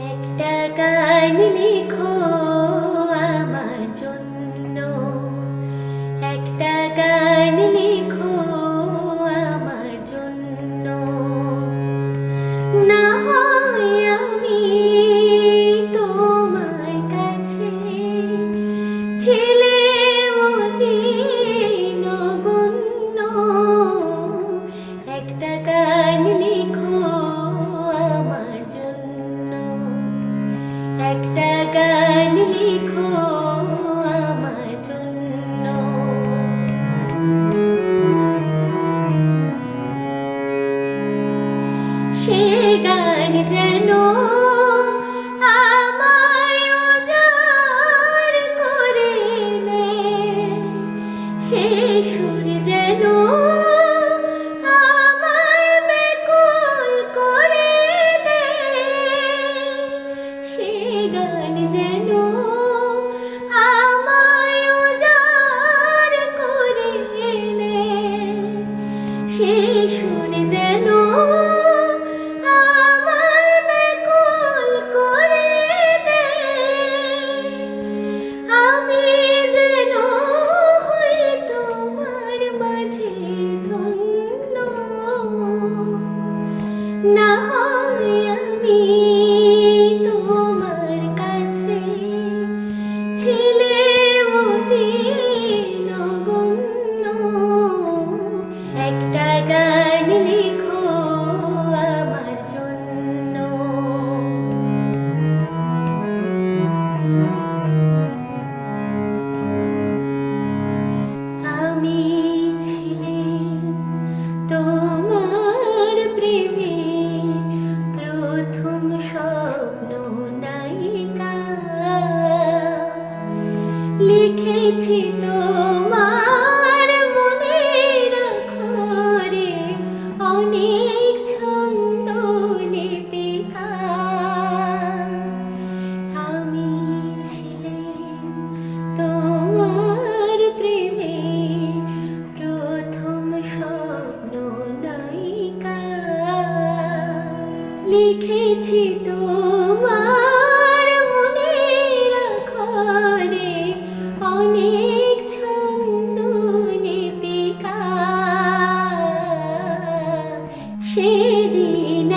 একটা গান লিখো। গান যায় না আমি তোমার কাছে। ছিলে মতির লিখেছি তোমার ঘরে অনেক ছন্দ আমি তোমার প্রেমে প্রথম স্বপ্ন নায়িকা। লিখেছি তো সেদিন